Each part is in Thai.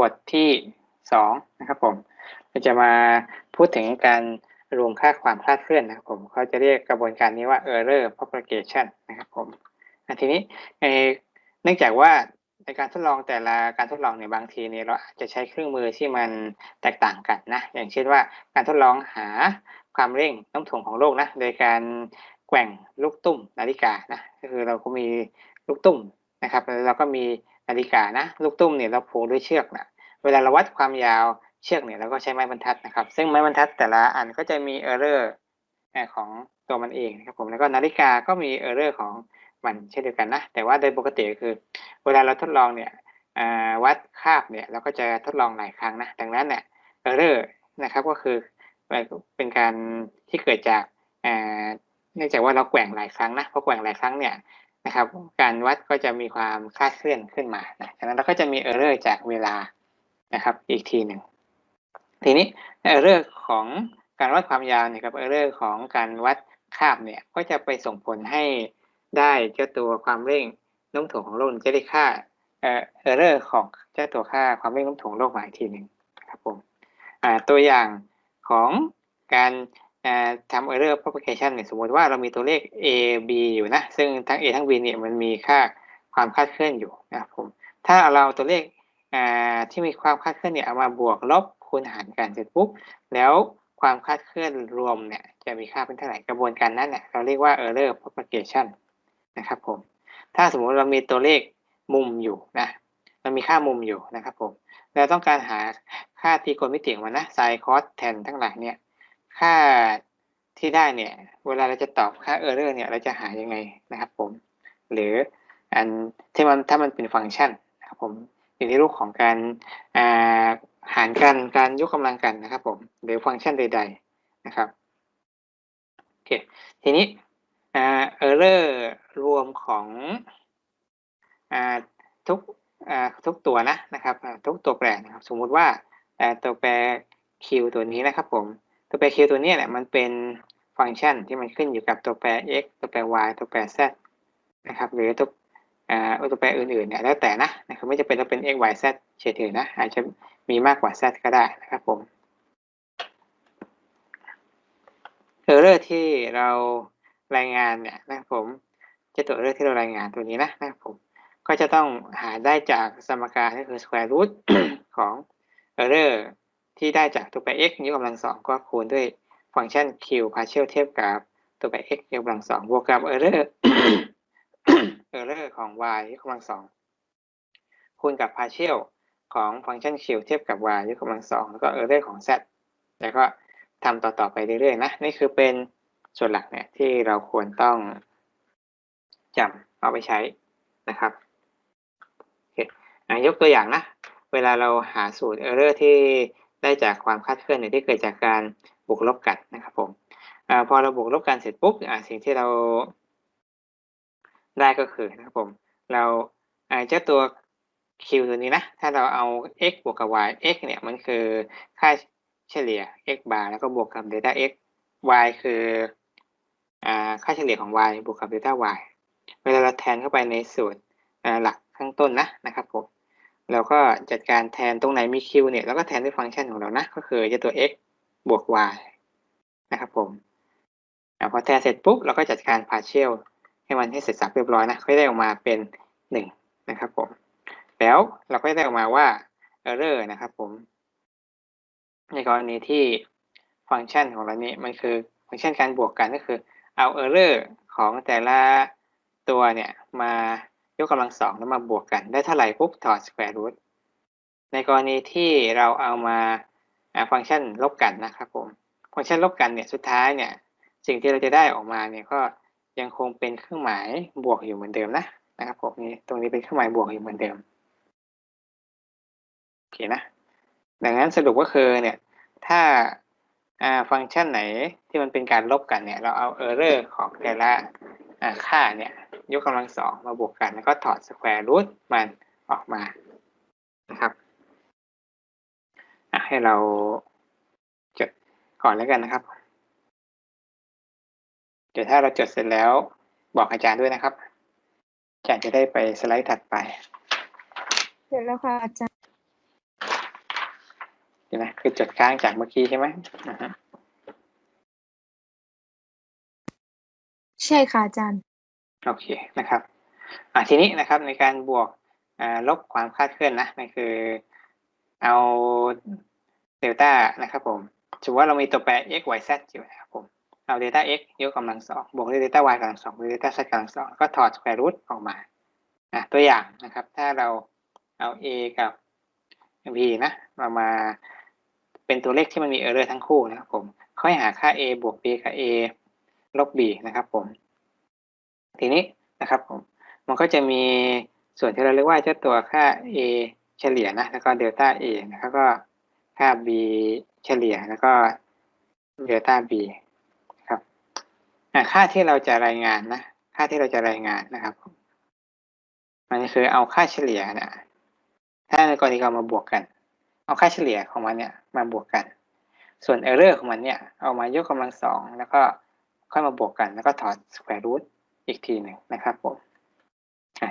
บทที่สองนะครับผมเราจะมาพูดถึงการรวมค่าความคลาดเคลื่อนนะครับผมเขาจะเรียกกระบวนการนี้ว่า error propagation นะครับผมทีนี้เนื่องจากว่าในการทดลองแต่ละการทดลองเนี่ยบางทีเนี่ยเราอาจจะใช้เครื่องมือที่มันแตกต่างกันนะอย่างเช่นว่าการทดลองหาความเร่งน้ำถ่วงของโลกนะโดยการแกว่งลูกตุ้มนาฬิกานะก็คือเราก็มีลูกตุ้มนะครับแล้วเราก็มี นาฬิกานะลูกตุ้มเนี่ยเราผูกด้วยเชือกนะเวลาเราวัดความยาวเชือกเนี่ยเราก็ใช้ไม้บรรทัดนะครับ ซึ่งไม้บรรทัดแต่ละอันก็จะมีเออร์เรอร์ของตัวมันเองนะครับผมแล้วก็นาฬิกาก็มีเออร์เรอร์ของมันเช่นเดียวกันนะ แต่ว่าโดยปกติคือ เวลาเราทดลองเนี่ยวัดคาบเนี่ยเราก็จะทดลองหลายครั้งนะดังนั้นเนี่ยเออร์เรอร์นะครับก็คือเป็นการที่เกิดจากเนื่องจากว่าเราแกว่งหลายครั้งนะพอแกว่งหลายครั้งเนี่ย นะครับ การวัดก็จะมีความคลาดเคลื่อนขึ้นมานะดังนั้นเราก็จะมีเออร์เรอร์จากเวลานะครับ อีกทีหนึ่งทีนี้เออร์เรอร์ของการวัดความยาวเนี่ยกับเออร์เรอร์ของการวัดคาบเนี่ยก็จะไปส่งผลให้ได้เจ้าตัวความเร่งโน้มถ่วงของโลกจะได้ค่าเออร์เรอร์ของเจ้าตัวค่าความเร่งโน้มถ่วงโลกมาอีกทีหนึ่งครับผมตัวอย่างของการ ทำ error propagation เนี่ยสมมติว่าเรามีตัวเลข a b อยู่นะ ซึ่งทั้ง a ทั้ง b เนี่ยมันมีค่าความคลาดเคลื่อนอยู่นะครับผมถ้าเราตัวเลขที่มีความคลาดเคลื่อนเนี่ยเอามาบวกลบคูณหารกันเสร็จปุ๊บแล้วความคลาดเคลื่อนรวมเนี่ยจะมีค่าเป็นเท่าไหร่กระบวนการนั้นเนี่ยเราเรียกว่า error propagation นะครับผมถ้าสมมติเรามีตัวเลขมุมอยู่นะมันมีค่ามุมอยู่นะครับผมเราต้องการหาค่าตรีโกณมิติของมันนะไซน์คอสแทนทั้งหลายเนี่ย ค่าที่ได้เนี่ย เวลาเราจะตอบค่าเออร์เรอร์เนี่ย เราจะหายังไงนะครับผม หรืออันที่มันถ้ามันเป็นฟังก์ชันนะครับผมอยู่ในรูปของการหารกันการยกกำลังกันนะครับผม หรือฟังก์ชันใด ๆนะครับโอเคทีนี้เออร์เรอร์รวมของทุกทุกตัวนะนะครับ ทุกตัวแปรนะครับ สมมุติว่าตัวแปร q ตัวนี้นะครับผม ตัวแปร q ตัวนี้เนี่ยมันเป็นฟังก์ชันที่มันขึ้นอยู่กับตัวแปร x ตัวแปร y ตัวแปร z นะครับหรือตัวตัวแปรอื่นๆเนี่ยแล้วแต่นะนะครับไม่จะเป็นต้องเป็น x y z เฉยๆนะอาจจะมีมากกว่า z ก็ได้นะครับผมเออร์เรอร์ที่เรารายงานเนี่ยนะครับผมจะตัวเออร์เรอร์ที่เรารายงานตัวนี้นะนะครับผมก็จะต้องหาได้จากสมการก็คือ square root ของ error ที่ได้จากตัวแปร x ยกกำลังสองก็คูณด้วยฟังก์ชัน q partial เทียบกับตัวแปร x ยกกำลังสองบวกกับ error error ของ y ยกกำลังสองคูณกับ partial ของฟังก์ชัน q เทียบกับ y ยกกำลังสองแล้วก็ error ของ z แล้วก็ทำต่อๆไปเรื่อยๆนะนี่คือเป็นส่วนหลักเนี่ยที่เราควรต้องจำเอาไปใช้นะครับยกตัวอย่างนะ เวลาเราหาสูตร error ที่ ได้จากความคาดเคลื่อนที่เกิดจากการบวกลบกันนะครับผมอพอเราบวกลบกันเสร็จปุ๊บสิ่งที่เราได้ก็คือนะครับผม เราเจ้าตัว q ตัวนี้นะ ถ้าเราเอา x บวกกับ y x เนี่ยมันคือค่าเฉลี่ย x bar แล้วก็บวกกับ delta x y คือค่าเฉลี่ยของ y บวกกับ delta y เวลาเราแทนเข้าไปในสูตรหลักข้างต้นนะนะครับผม เราก็จัดการแทนตรงไหนมี q เนี่ยเราก็แทนด้วยฟังก์ชันของเรานะ ก็คือจะตัว x บวก y นะครับผมพอแทนเสร็จปุ๊บเราก็จัดการ partial ให้มันให้เสร็จสับเรียบร้อยนะก็ได้ออกมาเป็น1นะครับผม แล้วเราก็ได้ออกมาว่า error นะครับผม ในกรณีที่ฟังก์ชันของเรานี้มันคือฟังก์ชันการบวกกันก็คือเอา error ของแต่ละตัวเนี่ยมา ยกกำลังสองแล้วมาบวกกันได้เท่าไหร่ปุ๊บถอดสแควร์รูทในกรณีที่เราเอามาฟังก์ชันลบกันนะครับผมฟังก์ชันลบกันเนี่ยสุดท้ายเนี่ยสิ่งที่เราจะได้ออกมาเนี่ยก็ยังคงเป็นเครื่องหมายบวกอยู่เหมือนเดิมนะนะครับผมนี่ตรงนี้เป็นเครื่องหมายบวกอยู่เหมือนเดิมโอเคนะดังนั้นสรุปก็คือเนี่ยถ้าฟังก์ชันไหนที่มันเป็นการลบกันเนี่ยเราเอาเออร์เรอร์ของแต่ละค่าเนี่ย ยกกำลังสองมาบวกกัน แล้วก็ถอดสแควร์รูทมันออกมานะครับให้เราจดก่อนแล้วกันนะครับ เดี๋ยวถ้าเราจดเสร็จแล้วบอกอาจารย์ด้วยนะครับ อาจารย์จะได้ไปสไลด์ถัดไป เสร็จแล้วค่ะอาจารย์เดี๋ยวนะคือจดค้างจากเมื่อกี้ใช่ไหมอ่าฮะใช่ค่ะอาจารย์ โอเคนะครับอ่าทีนี้นะครับในการบวกลบความคลาดเคลื่อนนะนั่นคือเอาเดลต้านะครับผมสมมติว่าเรามีตัวแปร x y z อยู่นะครับผมเอาเดลต้า x ยกกำลังสองบวกด้วยเดลต้า y กำลังสองบวกเดลต้า z กำลังสองก็ถอดสแควร์รูทออกมาอะตัวอย่างนะครับ ถ้าเราเอา a กับ b นะมามาเป็นตัวเลขที่มันมีเออร์เรอร์ทั้งคู่นะครับผมค่อยหาค่า a บวก b กับ a ลบ b นะครับผม ทีนี้นะครับผมมันก็จะมีส่วนที่เราเรียกว่าเจ้าตัวค่า a เฉลี่ยนะแล้วก็เดลต้า a นะครับก็ค่า b เฉลี่ยแล้วก็เดลต้า b ครับค่าที่เราจะรายงานนะ ค่าที่เราจะรายงานนะครับ มันคือเอาค่าเฉลี่ยนะถ้าในกรณีเรามาบวกกัน เอาค่าเฉลี่ยของมันเนี่ยมาบวกกัน ส่วนเออร์เรอร์ของมันเนี่ย เอามายกกำลังสองแล้วก็ค่อยมาบวกกันแล้วก็ถอดสแควร์รูท อีกทีหนึ่งนะครับผม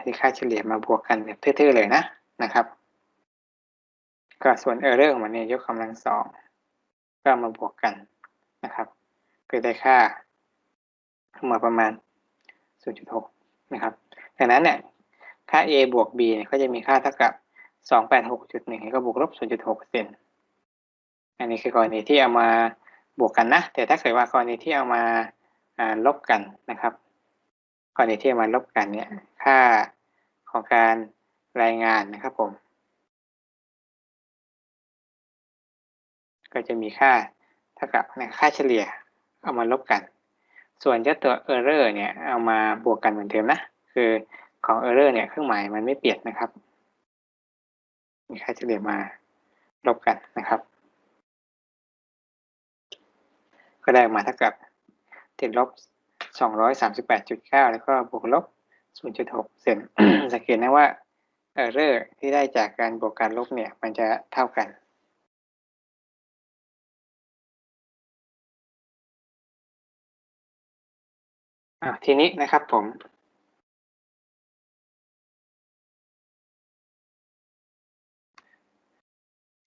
ที่ค่าเฉลี่ยมาบวกกันแบบทื่อๆเลยนะนะครับ ก็ส่วนเออร์เรอร์ของมันเนี่ยยกกำลังสองก็มาบวกกันนะครับก็ได้ค่ามาประมาณ 0.6 นะครับดังนั้นเนี่ยค่า a บวก b เนี่ยก็จะมีค่าเท่ากับ 286.1ก็บวกลบ 0.6เซนอันนี้คือกรณีที่เอามาบวกกันนะ แต่ถ้าเกิดว่ากรณีที่เอามาลบกันนะครับ กรณีที่เอามาลบกันเนี่ยค่าของการรายงานนะครับผม ก็จะมีค่าเท่ากับค่าเฉลี่ยเอามาลบกัน ส่วนเจ้าตัว error เนี่ยเอามาบวกกันเหมือนเดิมนะ คือของ error เนี่ยเครื่องหมายมันไม่เปลี่ยนนะครับ มีค่าเฉลี่ยมาลบกันนะครับ ก็ได้ออกมาเท่ากับติดลบ 238.9 แล้วก็บวกลบ 0.6เซนสังเกตนะว่า error ที่ได้จากการบวกการลบเนี่ย มันจะเท่ากันอะทีนี้นะครับผม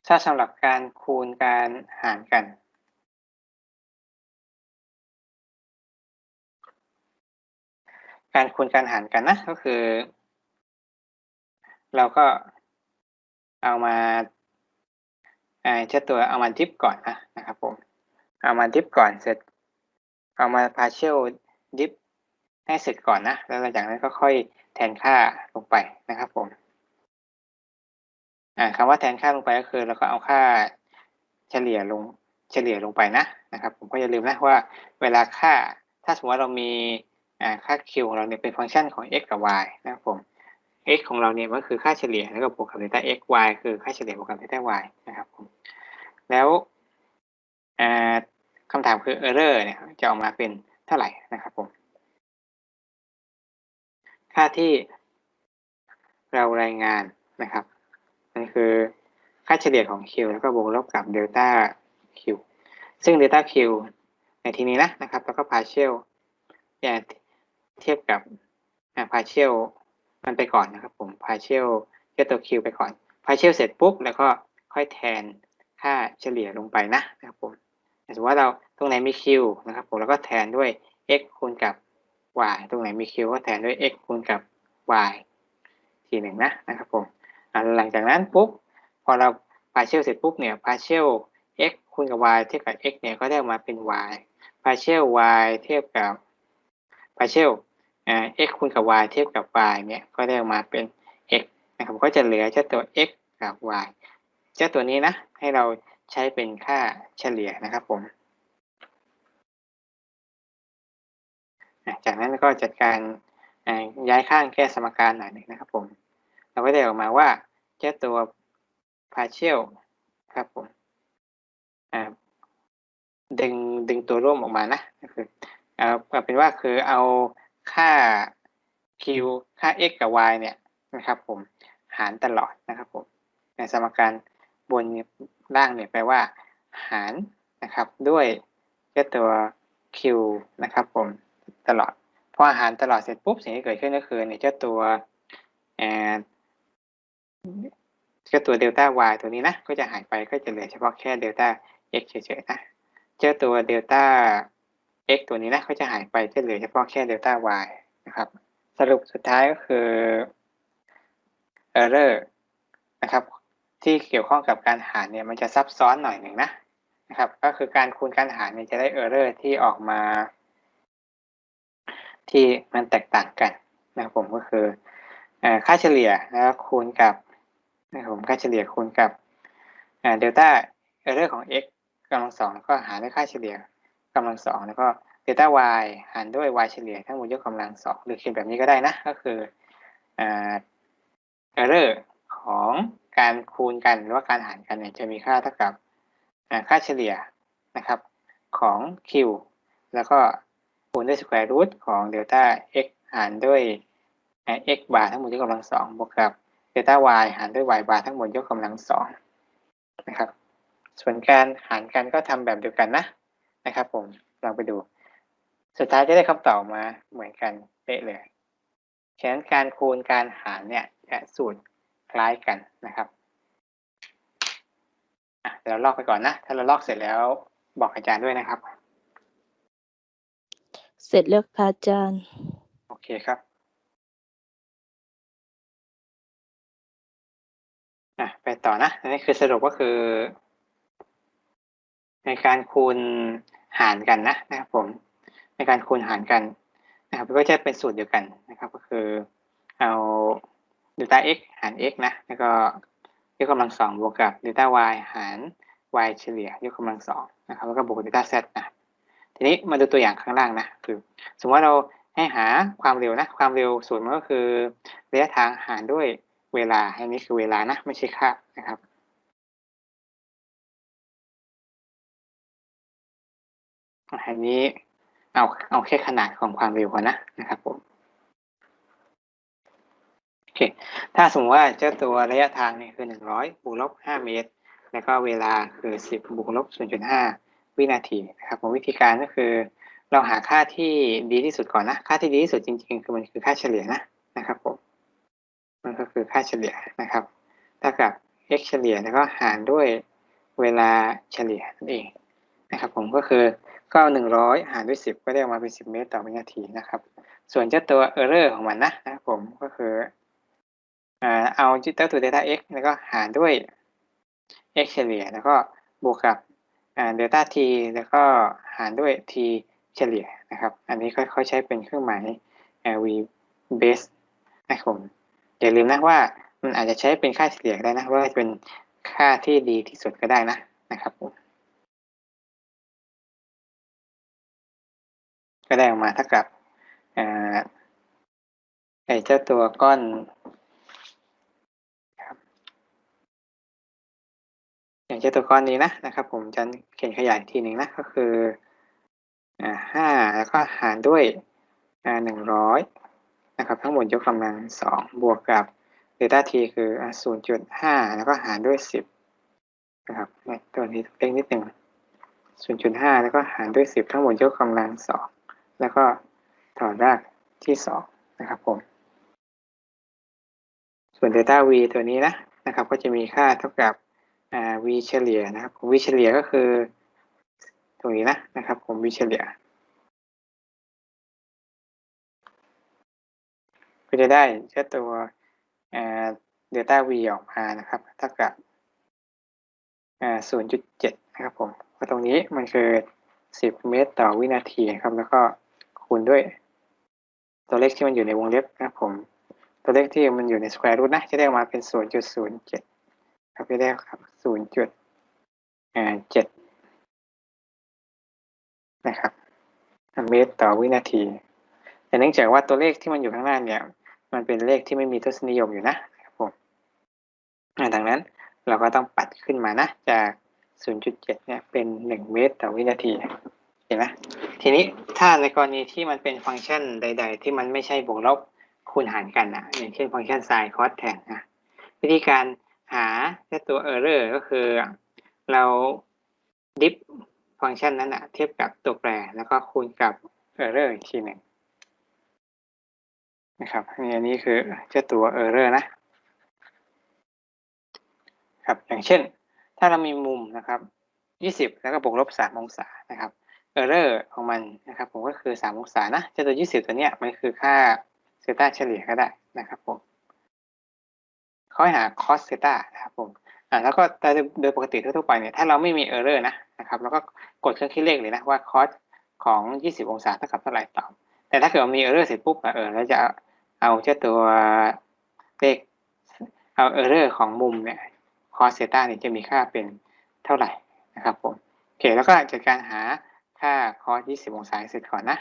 ถ้าสำหรับการคูณการหารกัน การคูณการหารกันนะ ก็คือ เราก็เอามาไอ้เจ้าตัวเอามาดิฟก่อนนะนะครับผม เอามาดิฟก่อนเสร็จ เอามา partial dip ให้เสร็จก่อนนะ แล้วหลังจากนั้นก็ค่อยแทนค่าลงไปนะครับผมอ่าคำว่าแทนค่าลงไปก็คือเราก็เอาค่าเฉลี่ยลงเฉลี่ยลงไปนะนะครับ ผมก็อย่าลืมนะว่า เวลาค่าถ้าสมมติว่าเรามี ค่า q ของเราเนี่ยเป็นฟังก์ชันของ x กับ y นะครับผม x ของเราเนี่ยก็คือค่าเฉลี่ยแล้วก็บวกกับเดลต้า x y คือค่าเฉลี่ยบวกกับเดลต้า y นะครับผม แล้วคำถามคือ error เนี่ยจะออกมาเป็นเท่าไหร่นะครับผม ค่าที่เรารายงานนะครับนั่นคือค่าเฉลี่ยของ Q แล้วก็บวกลบกับเดลต้า Q ซึ่งเดลต้า Q ในที่นี้นะนะครับ แล้วก็ partial อย่า เทียบกับอ่า partial มันไปก่อนนะครับผม partial เทียบตัว Q ไปก่อน partial เสร็จปุ๊บ แล้วก็ค่อยแทนค่าเฉลี่ยลงไปนะนะครับผมสมมติว่าเราตรงไหนมี Q นะครับผมแล้วก็แทนด้วย x คูณกับ y ตรงไหนมี q ก็แทนด้วย x คูณกับ y ทีหนึ่งนะนะครับผมหลังจากนั้นปุ๊บพอเรา partial เสร็จปุ๊บเนี่ย partial x คูณกับ y เทียบกับ x เนี่ยก็ได้ออกมาเป็น y partial y เทียบกับ partial x คูณกับ y เทียบกับ y เนี่ยก็ได้ออกมาเป็น x นะครับก็จะเหลือเจ้าตัว x กับ y เจ้าตัวนี้นะให้เราใช้เป็นค่าเฉลี่ยนะครับผมจากนั้นก็จัดการย้ายข้างแก้สมการหน่อยหนึ่งนะครับผม เราก็ได้ออกมาว่าเจ้าตัว partial ครับผมดึงดึงตัวร่วมออกมานะก็คือเอาเอาเป็นว่าคือเอา ค่า q ค่า x กับ y เนี่ยนะครับ ผมหารตลอดนะครับผม ในสมการบนล่างเนี่ยแปลว่า หารนะครับ ด้วยเจ้าตัว q นะครับ ผมตลอดพอหารตลอดเสร็จปุ๊บสิ่งที่เกิดขึ้นก็คือในเจ้าตัวเจ้าตัวเดลต้า y ตัวนี้นะก็จะหายไปก็จะเหลือเฉพาะแค่เดลต้า x เฉยๆนะเจ้าตัวเดลต้า x ตัวนี้นะก็จะหายไปจะเหลือเฉพาะแค่เดลต้า y นะครับ สรุปสุดท้ายก็คือ error นะครับ ที่เกี่ยวข้องกับการหารเนี่ยมันจะซับซ้อนหน่อยหนึ่งนะนะครับ ก็คือการคูณการหารเนี่ยจะได้ error ที่ออกมา ที่มันแตกต่างกันนะครับผมก็คือค่าเฉลี่ยแล้วคูณกับนะครับผมค่าเฉลี่ยคูณกับเดลต้าเออร์เรอร์ของ x กำลังสองแล้วก็หารด้ค่าเฉลี่ย กำลังสองแล้วก็เดลต้า y หารด้วย y เฉลี่ยทั้งหมดยกกำลังสองหรือเขียนแบบนี้ก็ได้นะ ก็คือเออเรอร์ของการคูณกันหรือว่าการหารกันเนี่ยจะมีค่าเท่ากับค่าเฉลี่ยนะครับของ q แล้วก็คูณด้วยสแควร์รูทของเดลต้า x หารด้วย x บาร์ทั้งหมดยกกำลังสองบวกกับเดลต้า y หารด้วย y บาร์ทั้งหมดยกกำลังสองนะครับ ส่วนการหารกันก็ทำแบบเดียวกันนะ นะครับผมลองไปดู สุดท้ายจะได้คำตอบมาเหมือนกันเป๊ะเลยฉะนั้นการคูณการหารเนี่ยจะสูตรคล้ายกันนะครับเดี๋ยวเราลอกไปก่อนนะ ถ้าเราลอกเสร็จแล้วบอกอาจารย์ด้วยนะครับ เสร็จแล้วค่ะอาจารย์ โอเคครับอะไปต่อนะอันนี้คือสรุปก็คือ ในการคูณหารกันนะนะครับผมในการคูณหารกันนะครับก็จะเป็นสูตรเดียวกันนะครับ ก็คือเอาเดลต้า x หาร x นะแล้วก็ยกกำลังสองบวกกับเดลต้า y หาร y เฉลี่ยยกกำลังสองนะครับแล้วก็บวกเดลต้า z นะทีนี้มาดูตัวอย่างข้างล่างนะคือ สมมติว่าเราให้หาความเร็วนะความเร็วสูตรมันก็คือระยะทางหารด้วยเวลาอันนี้คือเวลานะไม่ใช่ค่านะครับ อันนี้เอาเอาแค่ขนาดของความเร็วก่อนนะนะครับผมโอเคถ้าสมมติว่าเจ้าตัวระยะทางเนี่ยคือหนึ่งร้อยบวกลบห้าเมตร แล้วก็เวลาคือสิบบวกลบศูนย์จุดห้าวินาทีนะครับผมวิธีการก็คือ เราหาค่าที่ดีที่สุดก่อนนะ ค่าที่ดีที่สุดจริงๆ คือมันคือค่าเฉลี่ยนะนะครับผมมันก็คือค่าเฉลี่ยนะครับเท่ากับ x เฉลี่ยแล้วก็หารด้วยเวลาเฉลี่ยนั่นเองนะครับผมก็คือ ก็เอาหนึ่งร้อยหารด้วยสิบก็ได้ออกมาเป็นสิบเมตรต่อวินาทีนะครับ ส่วนเจ้าตัว error ของมันนะนะครับผมก็คือเอาเจ้าตัว delta x แล้วก็หารด้วย x เฉลี่ย แล้วก็บวกกับ delta t แล้วก็หารด้วย t เฉลี่ยนะครับ อันนี้เขาใช้เป็นเครื่องหมาย v base นะครับผมอย่าลืมนะว่ามันอาจจะใช้เป็นค่าเฉลี่ยได้นะว่าเป็นค่าที่ดีที่สุดก็ได้นะนะครับผม ก็ได้ออกมาเท่ากับไอ้เจ้าตัวก้อนอย่างเจ้าตัวก้อนนี้นะนะครับ ผมจะเขียนขยายทีหนึ่งนะก็คือห้าแล้วก็หารด้วยหนึ่งร้อยนะครับ ทั้งหมดยกกำลังสองบวกกับเดต้าทีคือศูนย์จุดห้าแล้วก็หารด้วยสิบนะครับตัวนี้เล็กนิดหนึ่งศูนย์จุดห้าแล้วก็หารด้วยสิบทั้งหมดยกกำลังสอง แล้วก็ถอนรากที่สองนะครับผม ส่วน delta v ตัวนี้นะนะครับ ก็จะมีค่าเท่ากับ v เฉลี่ยนะครับ v เฉลี่ยก็คือ ตรงนี้นะนะครับ ผม v เฉลี่ยก็จะได้เจ้าตัวเดลต้า v ออกมานะครับเท่ากับ0.7นะครับผมเพราะตรงนี้มันคือ10เมตรต่อวินาทีครับ แล้วก็ คูณด้วยตัวเลขที่มันอยู่ในวงเล็บนะครับผม ตัวเลขที่มันอยู่ในสแควร์รูทนะจะได้ออกมาเป็น0.07ครับจะได้ครับ0.7นะครับเมตรต่อวินาทีแต่เนื่องจากว่าตัวเลขที่มันอยู่ข้างหน้าเนี่ยมันเป็นเลขที่ไม่มีทศนิยมอยู่นะครับผมดังนั้นเราก็ต้องปัดขึ้นมานะจาก 0.7 เนี่ยเป็น 1 เมตรต่อวินาที ห็นไหมทีนี้ถ้าในกรณีที่มันเป็นฟังก์ชันใด ๆ ที่มันไม่ใช่บวกลบคูณหารกันนะอย่างเช่นฟังก์ชัน sin cos tan นะวิธีการหาแค่ตัว error ก็คือเราดิฟฟังก์ชันนั้นนะเทียบกับตัวแปร แล้วก็คูณกับ error อีกทีหนึ่งนะครับอันนี้คือเจ้าตัว error นะครับอย่างเช่น ถ้าเรามีมุมนะครับ 20 แล้วก็บวกลบ 3 องศานะครับ เออร์เรอร์ของมันนะครับผมก็คือ3องศานะเจ้าตัว 20 ตัวเนี้ยมันคือค่าเซต้าเฉลี่ยก็ได้นะครับผมเขาให้หาคอสเซต้านะครับผมอ่าแล้วก็แต่โดยปกติทั่วๆไปเนี่ยถ้าเราไม่มีเออร์เรอร์นะนะครับแล้วก็กดเครื่องคิดเลขเลยนะว่าคอสของ 20 องศาเท่ากับเท่าไหร่ตอบแต่ถ้าเกิดมีเออร์เรอร์เสร็จปุ๊บเออแล้วจะเอาเจ้าตัวเลขเอาเออร์เรอร์ของมุมเนี่ยคอสเซต้าเนี่ยจะมีค่าเป็นเท่าไหร่นะครับผมโอเคแล้วก็จัดการหา ค่าคอส20องศาเสร็จก่อนนะ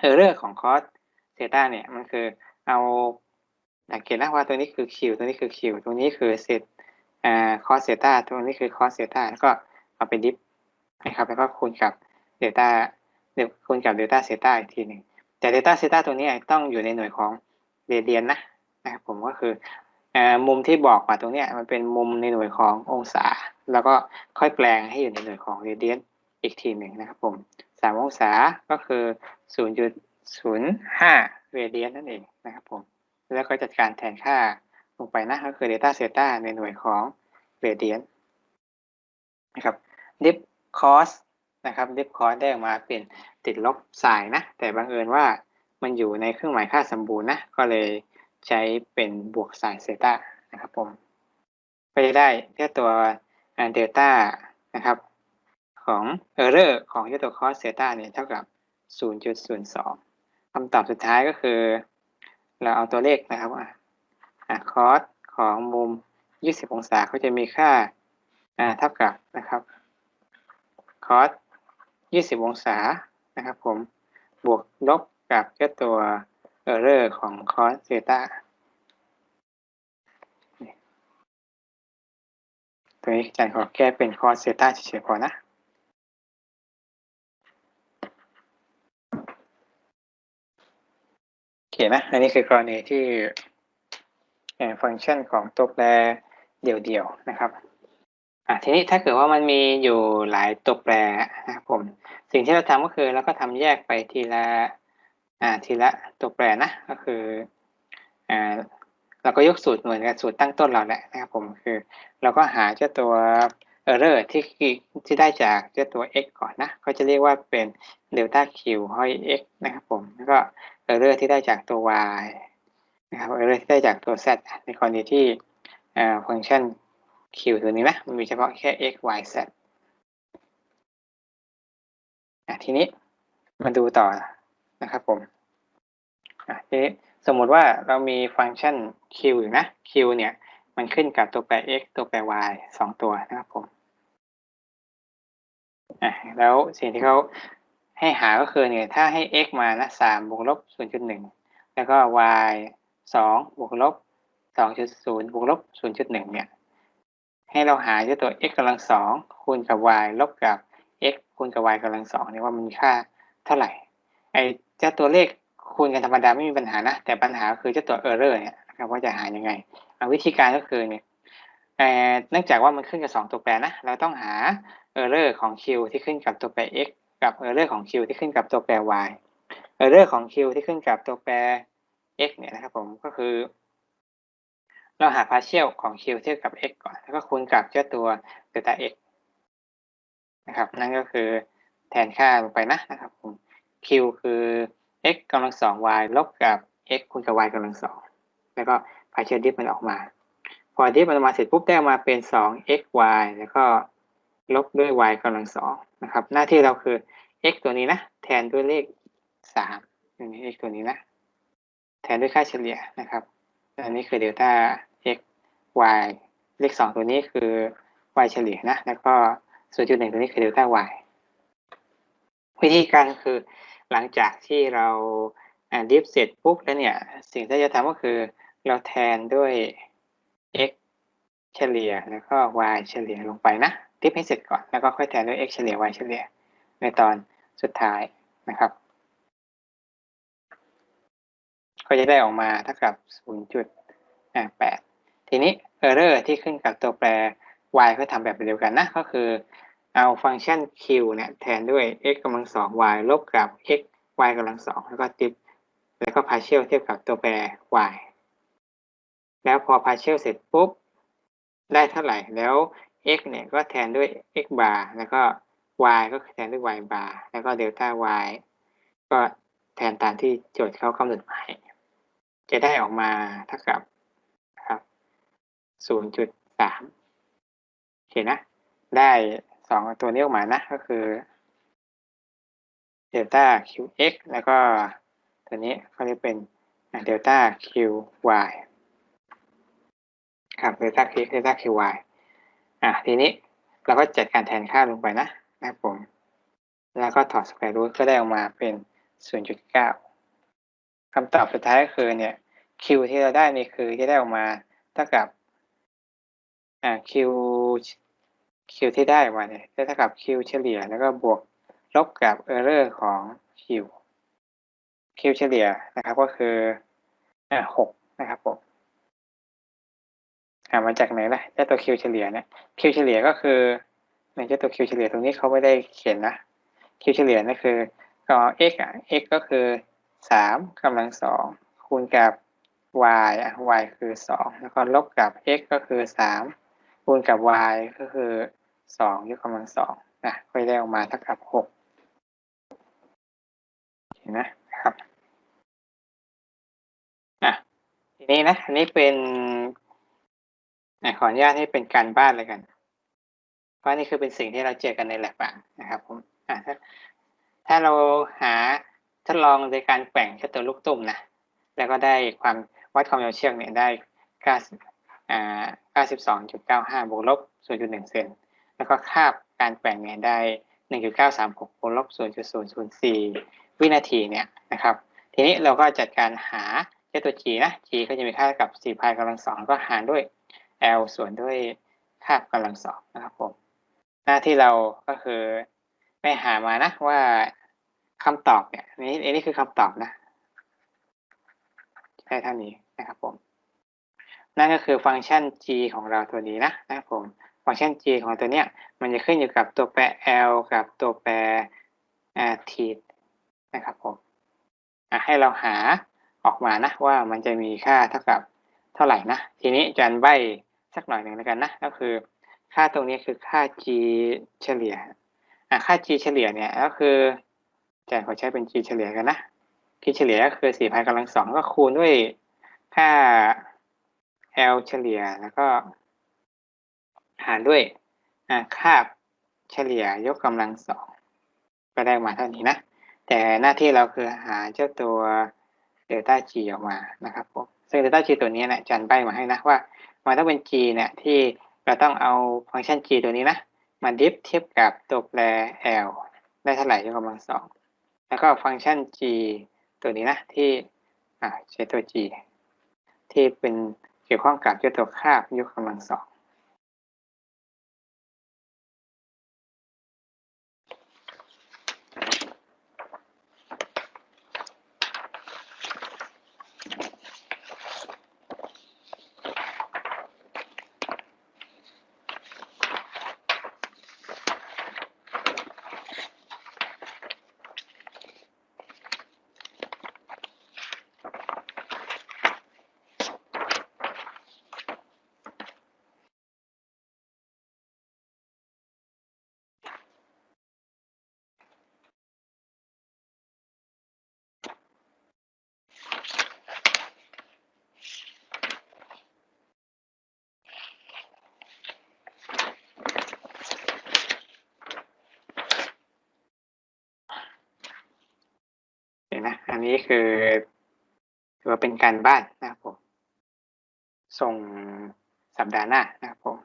เออเร์เรอร์ของคอสเซต้าเนี่ยมันคือเอาสังเกตนะว่าตัวนี้คือ q ตัวนี้คือ q ตรงนี้คือเซตอ่าคอสเซต้าตรงนี้คือคอสเซต้าแล้วก็เอาไปดิฟนะครับแล้วก็คูณกับเดลต้าเดี๋ยวคูณกับเดลต้าเซต้าอีกทีหนึ่งแต่เดลต้าเซต้าตัวนี้ต้องอยู่ในหน่วยของเรเดียนนะนะครับผมก็คืออ่ามุมที่บอกมาตรงเนี้ยมันเป็นมุมในหน่วยขององศา แล้วก็ค่อยแปลงให้อยู่ในหน่วยของเรเดียน อีกทีหนึ่งนะครับผมสามองศาก็คือศูนย์จุดศูนย์ห้าเรเดียนนั่นเองนะครับผมแล้วก็จัดการแทนค่าลงไปนะก็คือ Data z ในหน่วยของ Radian นนะครับ Dip Cost นะครับ Dip Cost ได้ออกมาเป็นติดลบสายนะ แต่บังเอิญว่ามันอยู่ในเครื่องหมายค่าสมบูรณ์นะ ก็เลยใช้เป็นบวกสายเซต้านะครับผม ก็จะได้เจ้าตัวเดลต้านะครับ ของ Error ของเจ้าตัว Cos เซตาเนี่ยเท่ากับ 0.02คำตอบสุดท้ายก็คือ เราเอาตัวเลขนะครับอะคอสของมุม 20 องศาเขาจะมีค่าอ่าเท่ากับนะครับคอส20 องศานะครับผมบวกลบกับเจ้าตัวเออร์เรอร์ของคอสเซตาตัวนี้อาจารย์ขอแก้เป็นคอสเซตาเฉยๆพอนะ โอเคนะอันนี้คือกรณีที่ฟังก์ชันของตัวแปรเดี่ยวๆนะครับอะทีนี้ถ้าเกิดว่ามันมีอยู่หลายตัวแปรนะครับผม สิ่งที่เราทำก็คือเราก็ทำแยกไปทีละอ่าทีละตัวแปรนะก็คืออ่าเราก็ยกสูตรเหมือนกับสูตรตั้งต้นเราแหละนะครับผมคือ เราก็หาเจ้าตัว error ที่ที่ได้จากเจ้าตัว x ก่อนนะเขาจะเรียกว่าเป็น delta q ห้อย x นะครับผมแล้วก็ error ที่ได้จากตัว y นะครับ error ที่ได้จากตัว z ในกรณีที่ฟังก์ชัน q ตัวนี้นะมันมีเฉพาะแค่ x y z ทีนี้มาดูต่อนะครับผมทีนี้สมมุติว่าเรามีฟังก์ชัน q อยู่นะ q เนี่ยมันขึ้นกับตัวแปร x ตัวแปร y สองตัวนะครับผมอะแล้วสิ่งที่เขา ให้หาก็คือเนี่ยถ้าให้ x มานะสามบวกลบศูนย์จุดหนึ่งแล้วก็ y สองบวกลบสองจุดศูนย์บวกลบศูนย์จุดหนึ่งเนี่ยให้เราหาเจ้าตัว x กำลังสองคูณกับ y ลบกับ x คูณกับ y กำลังสองเนี่ยว่ามันมีค่าเท่าไหร่ ไอ้เจ้าตัวเลขคูณกันธรรมดาไม่มีปัญหานะ แต่ปัญหาคือเจ้าตัว error เนี่ยนะครับว่าจะหายังไงวิธีการก็คือเนี่ยเนื่องจากว่ามันขึ้นกับสองตัวแปรนะ เราต้องหา error ของ q ที่ขึ้นกับตัวแปร x กับ error ของ q ที่ขึ้นกับตัวแปร y error ของ q ที่ขึ้นกับตัวแปร x เนี่ยนะครับผมก็คือ เราหา partial ของ q เทียบกับ x ก่อน แล้วก็คูณกับเจ้าตัว delta x นะครับ นั่นก็คือแทนค่าลงไปนะนะครับผม q คือ x กำลังสอง y ลบกับ x คูณกับ y กำลังสองแล้วก็ partial dip มันออกมา พอ dip มันออกมาเสร็จปุ๊บได้มาเป็นสอง x y แล้วก็ ลบด้วย y กำลังสองนะครับ หน้าที่เราคือ x ตัวนี้นะ แทนด้วยเลขสามนี่ x ตัวนี้นะ แทนด้วยค่าเฉลี่ยนะครับอันนี้คือเดลต้า x y เลขสองตัวนี้คือ y เฉลี่ยนะ แล้วก็ศูนย์จุดหนึ่งตัวนี้คือเดลต้า y วิธีการคือหลังจากที่เราดิฟเสร็จปุ๊บแล้วเนี่ย สิ่งที่จะทำก็คือเราแทนด้วย x เฉลี่ยแล้วก็ y เฉลี่ยลงไปนะ ดิฟให้เสร็จก่อน แล้วก็ค่อยแทนด้วย x เฉลี่ย y เฉลี่ย ในตอนสุดท้ายนะครับ ก็จะได้ออกมาเท่ากับ 0.8 ทีนี้ error ที่ขึ้นกับตัวแปร y ก็ทำแบบเดียวกันนะ ก็คือเอาฟังก์ชัน q เนี่ยแทนด้วย x กำลังสอง y ลบกับ x y กำลังสองแล้วก็ดิฟแล้วก็ partial เทียบกับตัวแปร y แล้วพอ partial เสร็จปุ๊บ ได้เท่าไหร่ แล้ว x เนี่ยก็แทนด้วย x bar แล้วก็ y ก็แทนด้วย y bar แล้วก็เดลต้า y ก็แทนตามที่โจทย์เขากำหนดมาให้จะได้ออกมาเท่ากับครับ 0.3 โอเคนะ ได้สองตัวนี้ออกมานะ ก็คือเดลต้า qx แล้วก็ตัวนี้เขาเรียกเป็นเดลต้า qy ครับเดลต้า qx เดลต้า qy อะทีนี้เราก็จัดการแทนค่าลงไปนะนะครับผม แล้วก็ถอดสแควร์รูทก็ได้ออกมาเป็น 0.9คำตอบสุดท้ายก็คือเนี่ย q ที่เราได้นี่คือที่ได้ออกมาเท่ากับอ่า q q ที่ได้ออกมาเนี่ยได้เท่ากับ q เฉลี่ย แล้วก็บวกลบกับ error ของ q q เฉลี่ยนะครับก็คืออ่าหกนะครับผม หามาจากไหนล่ะเจ้าตัว q เฉลี่ยเนี่ย q เฉลี่ยก็คือในเจ้าตัว q เฉลี่ยตรงนี้เขาไม่ได้เขียนนะ q เฉลี่ยนั่นคือก็ x อะ x ก็คือสามกำลังสองคูณกับ y อะ y คือสองแล้วก็ลบกับ x ก็คือสามคูณกับ y ก็คือสองยกกำลังสองนะก็ได้ออกมาเท่ากับหกเห็นนะครับอะทีนี้นะอันนี้เป็น อะขออนุญาตให้เป็นการบ้านเลยกัน เพราะนี่คือเป็นสิ่งที่เราเจอกันในแลบอะนะครับผมถ้าถ้าเราหาทดลองโดยการแกว่งเจ้าตัวลูกตุ่มนะ แล้วก็ได้ความวัดความยาวเชือกเนี่ยได้9อ่า92.95บวกลบ0.1เซน แล้วก็คาบการแกว่งเนี่ยได้ 1.936บวกลบ0.004 วินาทีเนี่ยนะครับ ทีนี้เราก็จัดการหาเจ้าตัว g นะ g ก็จะมีค่ากับ4พายกำลังสองก็หารด้วย l ส่วนด้วยค่ากำลังสองนะครับผม หน้าที่เราก็คือไปหามานะว่าคำตอบเนี่ยนนี้อันนี้คือคำตอบนะใช่เท่านี้นะครับผม นั่นก็คือฟังก์ชัน g ของเราตัวนี้นะนะครับผม ฟังก์ชัน g ของตัวเนี้ย มันจะขึ้นอยู่กับตัวแปร l กับตัวแปรทีนะครับผมให้เราหาออกมานะว่ามันจะมีค่าเท่ากับเท่าไหร่นะ ทีนี้จารย์ใบ สักหน่อยหนึ่งแล้วกันนะก็คือ ค่าตรงนี้คือค่า g เฉลี่ยอะค่า g เฉลี่ยเนี่ยก็คือจารย์ขอใช้เป็น g เฉลี่ยกันนะ g เฉลี่ยก็คือ4พันกำลังสองก็คูณด้วยค่า l เฉลี่ยแล้วก็หารด้วยอ่าค่าเฉลี่ยยกกำลังสองก็ได้มาเท่านี้นะ แต่หน้าที่เราคือหาเจ้าตัวเดลต้า g ออกมานะครับผมซึ่งเดลต้า g ตัวนี้นะอาจารย์ใบมาให้นะว่า มันต้องเป็น g เนี่ยที่เราต้องเอาฟังก์ชัน g ตัวนี้นะมาดิฟเทียบกับตัวแปร l ได้เท่าไหร่ยกกำลังสองแล้วก็ฟังก์ชัน g ตัวนี้นะที่อ่าใช้ตัว g ที่เป็นเกี่ยวข้องกับเจ้าตัวคาบยกกำลังสอง เดี๋ยว นะอันนี้คือถือว่าเป็นการบ้านนะครับผม ส่งสัปดาห์หน้านะครับผม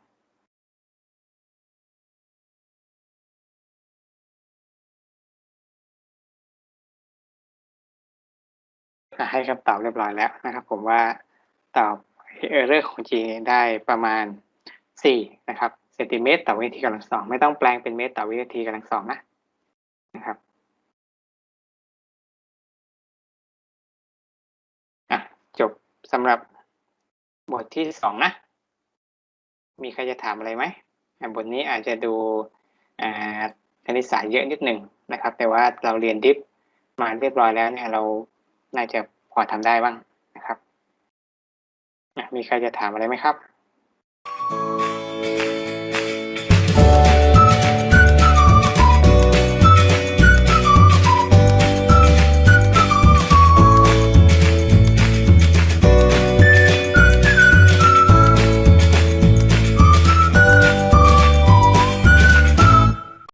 ให้คำตอบเรียบร้อยแล้วนะครับ ผมว่าตอบเออร์เรอร์ของ G ได้ประมาณ 4 นะครับเซนติเมตรต่อวินาทีกำลังสอง ไม่ต้องแปลงเป็นเมตรต่อวินาทีกำลังสองนะ สำหรับบทที่สองนะ มีใครจะถามอะไรไหมบทนี้อาจจะดูคณิตศาสตร์เยอะนิดหนึ่งนะครับ แต่ว่าเราเรียนดิฟมาเรียบร้อยแล้วเนี่ยเราน่าจะพอทำได้บ้างนะครับ มีใครจะถามอะไรไหมครับ